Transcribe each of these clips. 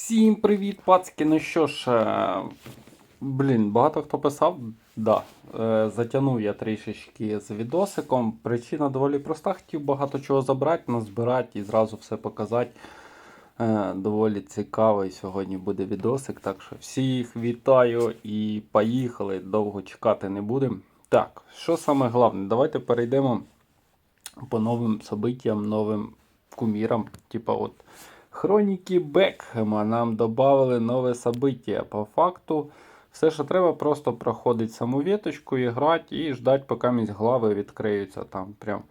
Всім привіт, пацки. Ну що ж, е, блін, багато хто писав. Да, е, затягнув я трішечки з відосиком. Причина доволі проста. Хотів багато чого забрати, назбирати і зразу все показати. Е, Доволі цікавий сьогодні буде відосик. Так що всіх вітаю і поїхали. Довго чекати не будемо. Так, що саме головне? Давайте перейдемо по новим событиям, новим кумірам. Типа от Хроніки Бекхема нам додали нове событие. По факту, все, що треба, просто проходить саму веточку і грати, і ждати, поки місь глави відкриються там. Прям.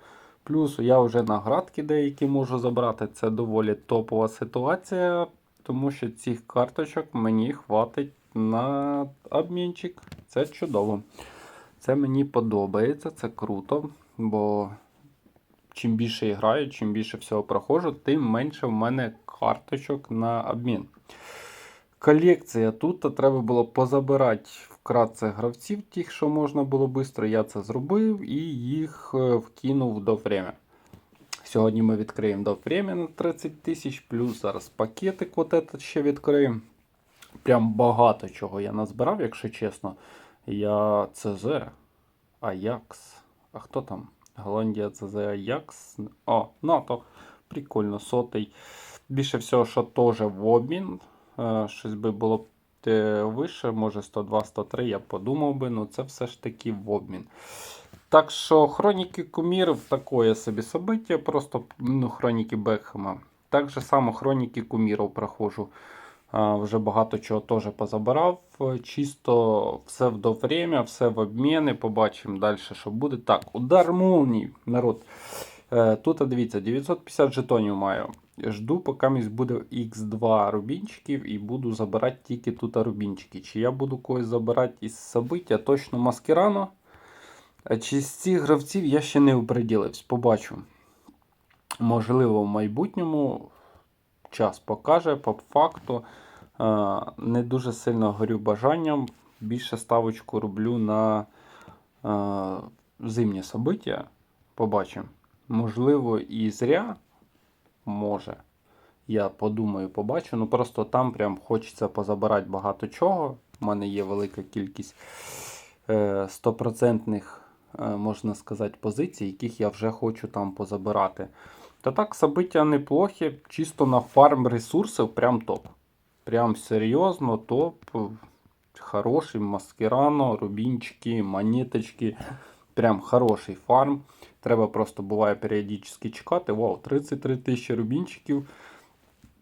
Плюс я вже наградки деякі можу забрати. Це доволі топова ситуація, тому що цих карточок мені хватить на обмінчик. Це чудово. Це мені подобається, це круто, бо чим більше я граю, чим більше всього проходжу, тим менше в мене карточок на обмін. Колекція тут треба було позабирати вкратце гравців, тих, що можна було швидко. Я це зробив і їх е, вкинув до время. Сьогодні ми відкриємо до время на 30 тисяч, плюс зараз пакетик от этот ще відкриємо. Прям багато чого я назбирав, якщо чесно. Я ЦЗ, Аякс. А хто там? Голландія ЦЗ Аякс. О, НАТО. Прикольно, сотий. Більше всього, що теж в обмін. Е, Щось би було б е, вище, може 102-103, я подумав би, ну це все ж таки в обмін. Так що хроніки кумірів такое собі собиття, просто ну, хроніки Бекхема. Так же само хроніки кумірів проходжу. А, Вже багато чого теж позабирав. Е, Чисто все в до время, все в обміни. Побачимо далі, що буде. Так, удар молній, народ. Е, Тут дивіться, 950 жетонів маю. Жду, поки місь буде X2 рубінчиків і буду забирати тільки тут рубінчики. Чи я буду когось забирати із собиття, точно маскерано. А чи з цих гравців я ще не оприділився, побачу. Можливо, в майбутньому час покаже, по факту. е, Не дуже сильно горю бажанням. Більше ставочку роблю на е, зимнє собиття. Побачимо. Можливо, і зря може. Я подумаю, побачу. Ну просто там прям хочеться позабирати багато чого. У мене є велика кількість е, стопроцентних, е, можна сказати, позицій, яких я вже хочу там позабирати. Та так, собиття неплохі, чисто на фарм ресурсів, прям топ. Прям серйозно, топ. Хороший маскерано, рубінчики, монеточки. Прям хороший фарм. Треба просто буває періодично чекати. Вау, 33 тисячі рубінчиків.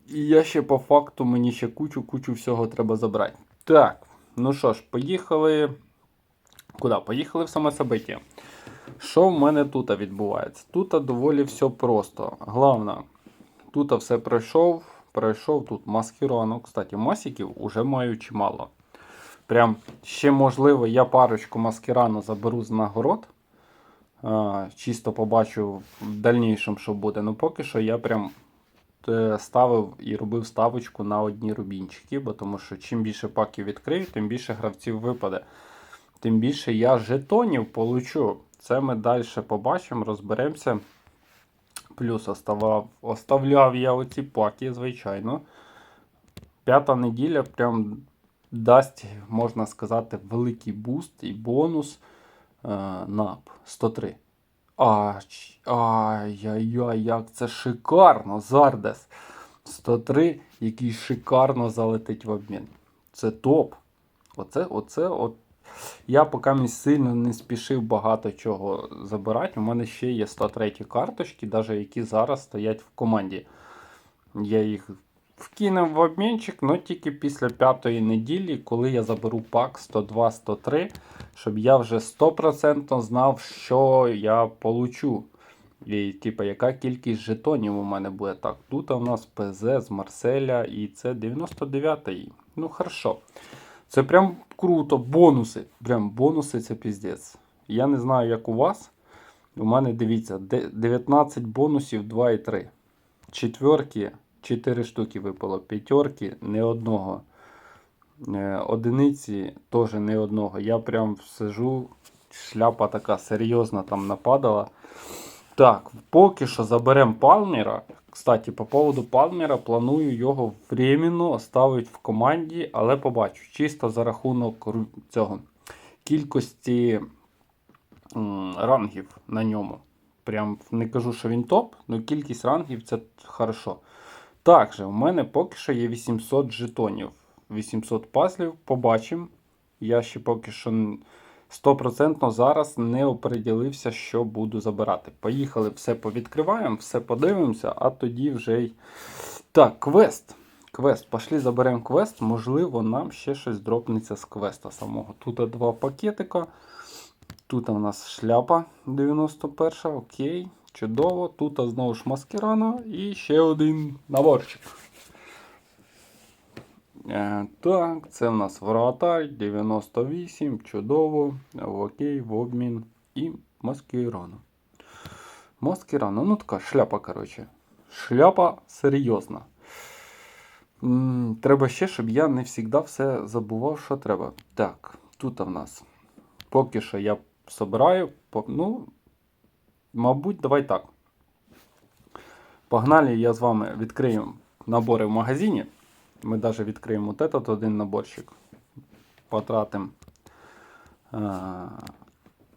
І я ще по факту мені ще кучу-кучу всього треба забрати. Так, ну що ж, поїхали. Куди? Поїхали в саме собиття. Що в мене тут відбувається? Тут доволі все просто. Головне, тут все пройшов, пройшов тут маскірону. Кстати, масиків уже маю чимало. Прям ще можливо, я парочку маскірану заберу з нагород. Чисто побачу в дальнішому, що буде. Ну поки що я прям е, ставив і робив ставочку на одні рубінчики, бо тому що чим більше паків відкрию, тим більше гравців випаде. Тим більше я жетонів получу. Це ми далі побачимо, розберемося. Плюс оставав, оставляв я оці паки, звичайно. П'ята неділя прям дасть, можна сказати, великий буст і бонус е, на 103. Ай-яй-яй, як це шикарно, Зардес. 103, який шикарно залетить в обмін. Це топ. Оце, оце, от. Я поки мені сильно не спішив багато чого забирати. У мене ще є 103 карточки, навіть які зараз стоять в команді. Я їх вкинув в обмінчик, але тільки після п'ятої неділі, коли я заберу пак 102-103, щоб я вже 100% знав, що я получу. І, типу, яка кількість жетонів у мене буде. Так, тут у нас ПЗ з Марселя і це 99-й. Ну, хорошо. Це прям круто. Бонуси. Прям бонуси це піздець. Я не знаю, як у вас. У мене дивіться, 19 бонусів 2 і 3. Четверки 4 штуки випало. П'ятерки не одного. Е, Одиниці теж не одного. Я прям сижу, шляпа така серйозна там нападала. Так, поки що заберемо палміра. Кстати, по поводу Палмера планую його временно оставити в команді, але побачу. Чисто за рахунок цього кількості рангів на ньому. Прям не кажу, що він топ, але кількість рангів це хорошо. Також, у мене поки що є 800 жетонів. 800 пазлів, побачимо. Я ще поки що н- 100% зараз не оприділився, що буду забирати. Поїхали, все повідкриваємо, все подивимося, а тоді вже й. Так, квест. Квест. Пошли заберемо квест. Можливо, нам ще щось дропнеться з квеста самого. Тут два пакетика. Тут у нас шляпа 91, окей, чудово. Тут знову ж маскирана і ще один наборчик. Е, так, це в нас вратарь 98, чудово. Окей, в обмін і маскирана. Маскирана, ну така шляпа, коротше. Шляпа серйозна. Треба ще, щоб я не завжди все забував, що треба. Так, тут в нас. Поки що я собираю. Ну, мабуть, давай так. Погнали, я з вами відкрию набори в магазині. Ми навіть відкриємо от этот один наборчик. Потратимо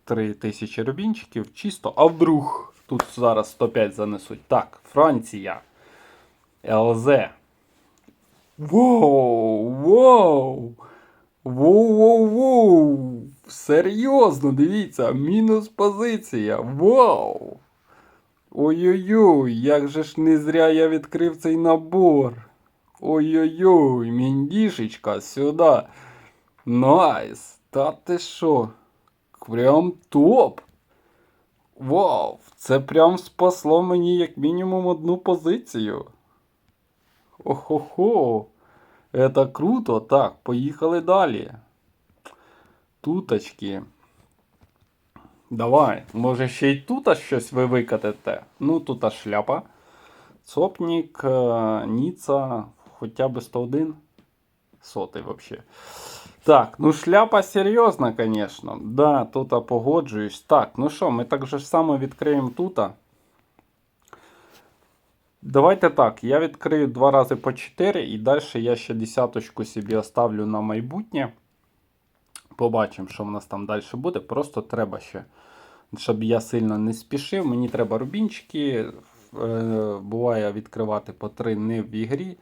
3000 рубінчиків. Чисто, а вдруг тут зараз 105 занесуть. Так, Франція. ЛЗ. Воу! Воу! Воу-воу-воу! Серйозно, дивіться, мінус позиція. Вау! Ой-ой-ой, як же ж не зря я відкрив цей набор. Ой-ой-ой, міндішечка, сюди. Найс. Та ти що? Прям топ. Вау, це прям спасло мені як мінімум одну позицію. Охо-хо. Это круто. Так, поїхали далі. Туточки. Давай, може ще й тут щось ви викатите. Ну, тут шляпа. Цопнік, е, Ніца, хоча б 101. Сотий вообще. Так, ну шляпа серйозна, звісно. Да, тут погоджуюсь. Так, ну що, ми так же само відкриємо тут. Давайте так, я відкрию два рази по 4 і далі я ще десяточку собі оставлю на майбутнє. Побачимо, що в нас там далі буде. Просто треба ще, щоб я сильно не спішив. Мені треба рубінчики. Е, буває відкривати по 3 не в ігрі.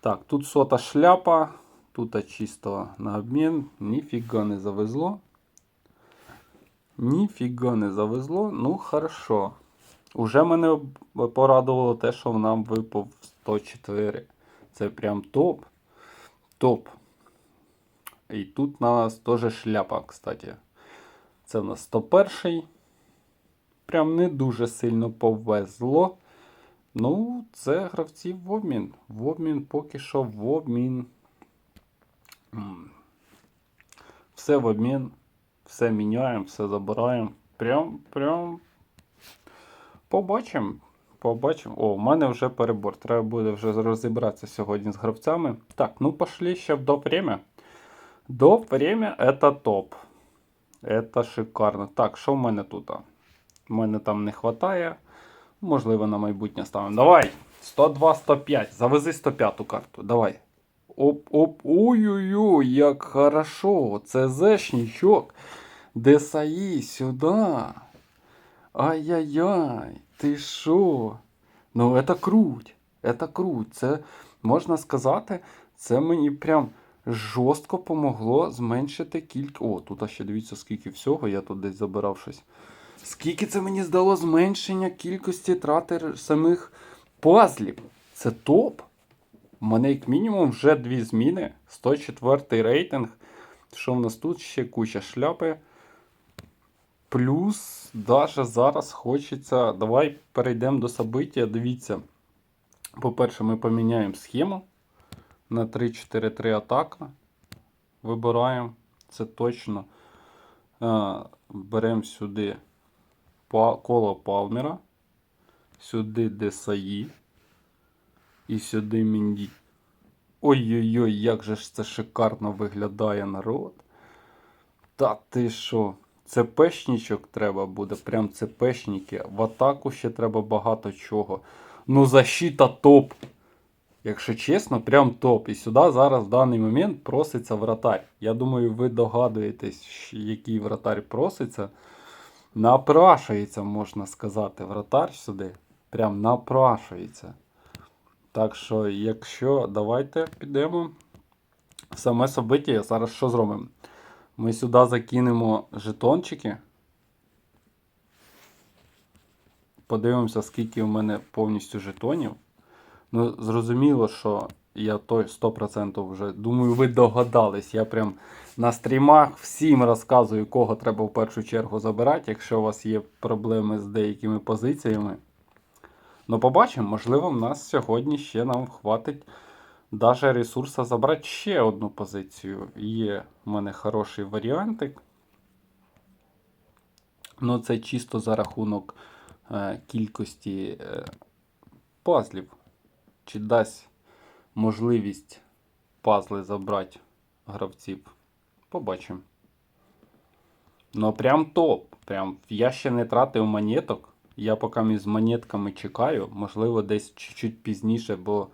Так, тут сота шляпа. Тут чисто на обмін. Ніфіга не завезло. Ніфіга не завезло. Ну, хорошо. Уже мене порадувало те, що нам випав 104. Це прям топ. Топ. І тут у нас теж шляпа, кстати. Це в нас 101. Прям не дуже сильно повезло. Ну, це гравці в обмін. В обмін поки що в обмін. Все в обмін. Все міняємо, все забираємо. Прям, прям. Побачимо. Побачимо. О, у мене вже перебор. Треба буде вже розібратися сьогодні з гравцями. Так, ну пошли ще в до время. Это топ. Это шикарно. Так, що в мене тут? У мене там не вистачає. Можливо, на майбутнє ставимо. Давай! 102, 105. Завези 105 карту. Давай. Оп-оп. Ой-ой-ой, як хорошо. Це зешнічок. Десаї сюди. Ай-яй-яй, ти що? Ну, это круть. Это круть. Це можна сказати, це мені прям жорстко помогло зменшити кількість. О, тут ще дивіться, скільки всього, я тут десь забирав щось. Скільки це мені здало зменшення кількості трати самих пазлів? Це топ. У мене як мінімум вже дві зміни. 104 рейтинг. Що в нас тут? Ще куча шляпи. Плюс, даже зараз хочеться. Давай перейдемо до собиття. Дивіться. По-перше, ми поміняємо схему на 3-4-3 атака. Вибираємо. Це точно. Е, Беремо сюди коло Палмера, сюди Десаї і сюди Мінді. Ой-ой-ой, як же ж це шикарно виглядає народ. Та ти що? ЦПшничок треба буде, прям ЦПшники. В атаку ще треба багато чого. Ну, защита топ. Якщо чесно, прям топ. І сюди зараз в даний момент проситься вратарь. Я думаю, ви догадуєтесь, який вратарь проситься. Напрашується, можна сказати, вратар сюди. Прям напрашується. Так що, якщо давайте підемо. Саме собиття, зараз що зробимо? Ми сюди закинемо жетончики. Подивимося, скільки у мене повністю жетонів. Ну, зрозуміло, що я той 100% вже думаю, ви догадались. Я прям на стрімах всім розказую, кого треба в першу чергу забирати, якщо у вас є проблеми з деякими позиціями. Ну, побачимо, можливо, в нас сьогодні ще нам хватить даже ресурса забрати ще одну позицію. Є в мене хороший варіантик. Ну, це чисто за рахунок е, кількості е, пазлів. Чи дасть можливість пазли забрати гравців? Побачимо. Ну, прям топ. Прям я ще не тратив монеток. Я поки між монетками чекаю. Можливо, десь чуть-чуть пізніше, бо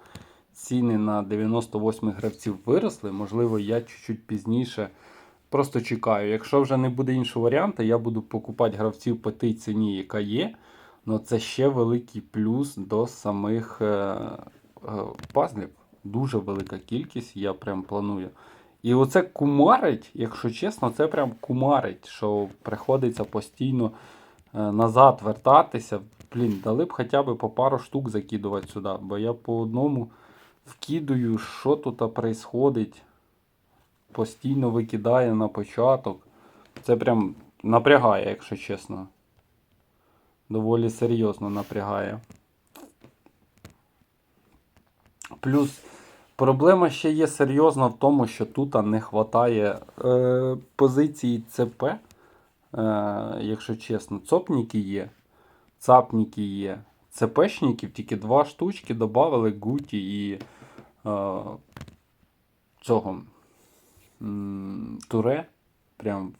ціни на 98 гравців виросли. Можливо, я чуть-чуть пізніше просто чекаю. Якщо вже не буде іншого варіанту, я буду покупати гравців по тій ціні, яка є. Ну, це ще великий плюс до самих е, е, пазлів. Дуже велика кількість, я прям планую. І оце кумарить, якщо чесно, це прям кумарить, що приходиться постійно е, назад вертатися. Блін, дали б хоча б по пару штук закидувати сюди, бо я по одному вкидую, що тут происходить. Постійно викидає на початок. Це прям напрягає, якщо чесно. Доволі серйозно напрягає. Плюс проблема ще є серйозна в тому, що тут не вистачає е, позиції ЦП. Е, якщо чесно, цопніки є, цапніки є. ЦПшників тільки два штучки додали Гуті і цього м, Туре. Прям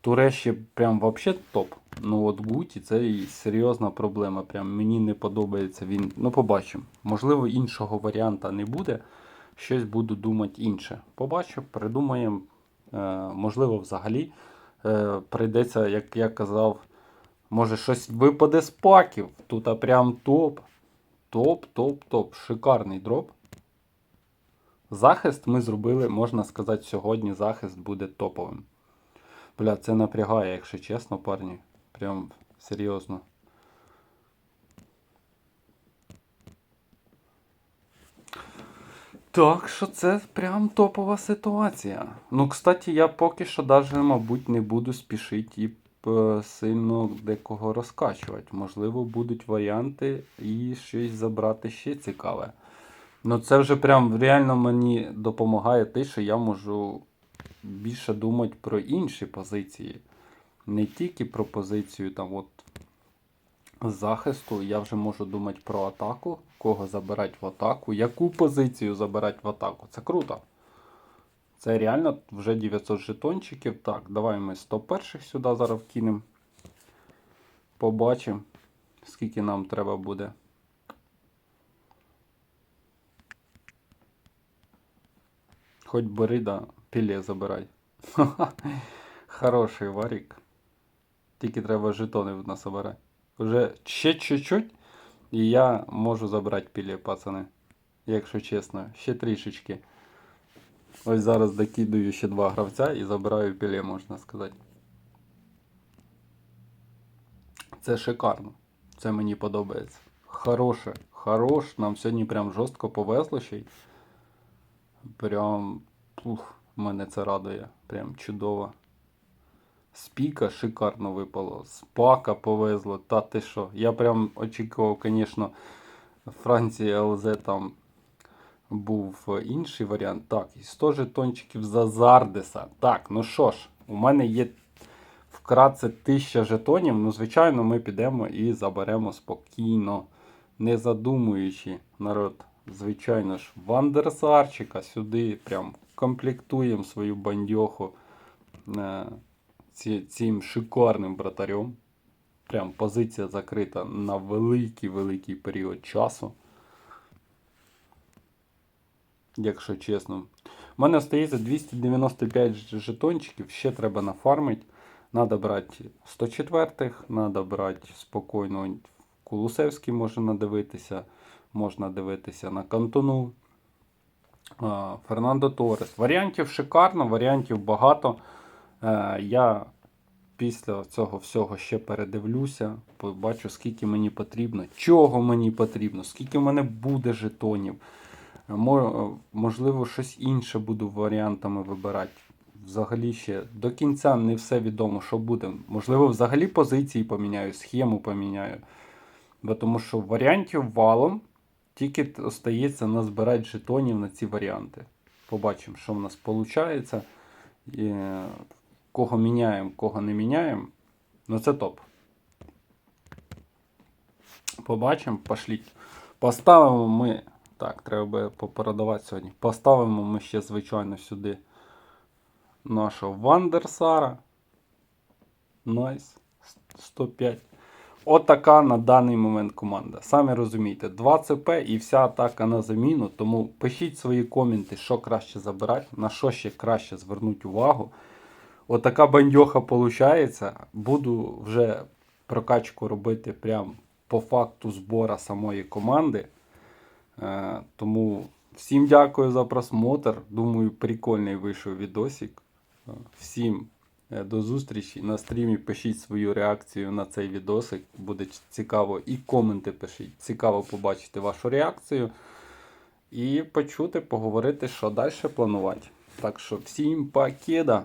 Туре ще прям вообще топ. Ну от Гуті це і серйозна проблема. Прям мені не подобається він. Ну, побачимо. Можливо, іншого варіанта не буде. Щось буду думати інше. Побачу, придумаємо. Е, можливо, взагалі е, прийдеться, як я казав, може щось випаде з паків. Тут прям топ. Топ, топ, топ. Шикарний дроп. Захист ми зробили, можна сказати, сьогодні захист буде топовим. Бля, це напрягає, якщо чесно, парні. Прям серйозно. Так що це прям топова ситуація. Ну, кстати, я поки що навіть, мабуть, не буду спішити і сильно декого розкачувати. Можливо, будуть варіанти і щось забрати ще цікаве. Ну, це вже прям реально мені допомагає те, що я можу більше думати про інші позиції. Не тільки про позицію там от захисту, я вже можу думати про атаку, кого забирати в атаку, яку позицію забирати в атаку. Це круто. Це реально вже 900 жетончиків. Так, давай ми 101 сюди зараз вкинемо. Побачимо, скільки нам треба буде. Хоть бери, да, піле забирай. Хороший варік. Тільки треба жетони насобирати. Уже ще чуть-чуть, і я можу забрати піле, пацани. Якщо чесно, ще трішечки. Ось зараз докидаю ще два гравця і забираю піле, можна сказати. Це шикарно. Це мені подобається. Хороше, хорош. Нам сьогодні прям жорстко повезло ще й. Прям пух, мене це радує. Прям чудово. Спіка шикарно випало. Спака повезло. Та ти що? Я прям очікував, звісно, Франції ЛЗ там був інший варіант. Так, і 100 жетончиків за Зардеса. Так, ну що ж, у мене є вкратце 1000 жетонів. Ну, звичайно, ми підемо і заберемо спокійно, не задумуючи народ. Звичайно ж, Вандерсарчика сюди прям комплектуємо свою бандьоху е, цим шикарним братарем. прям позиція закрита на великий-великий період часу. Якщо чесно. У мене остається 295 жетончиків, ще треба нафармити. Надо брати 104-х, надо брати спокійно Кулусевський можна надивитися, можна дивитися на Кантону. Фернандо Торес. Варіантів шикарно, варіантів багато. Е, Я після цього всього ще передивлюся, побачу, скільки мені потрібно, чого мені потрібно, скільки в мене буде жетонів. Е, мо- Можливо, щось інше буду варіантами вибирати. Взагалі ще до кінця не все відомо, що буде. Можливо, взагалі позиції поміняю, схему поміняю. Бо тому що варіантів валом, тільки остається назбирати жетонів на ці варіанти. Побачимо, що в нас виходить. І, е, кого міняємо, кого не міняємо. Ну це топ. Побачимо, пошліть. Поставимо ми. Так, треба би попередавати сьогодні. Поставимо ми ще, звичайно, сюди нашого Вандерсара. Найс. 105. Отака на даний момент команда. Самі розумієте, 2 ЦП і вся атака на заміну. Тому пишіть свої коменти, що краще забирати, на що ще краще звернути увагу. Отака бандьоха виходить. Буду вже прокачку робити прям по факту збора самої команди. Е, тому всім дякую за просмотр. Думаю, прикольний вийшов відосик. Е, Всім е, до зустрічі на стрімі. Пишіть свою реакцію на цей відосик. Буде цікаво і коменти пишіть. Цікаво побачити вашу реакцію. І почути, поговорити, що далі планувати. Так що всім пакеда!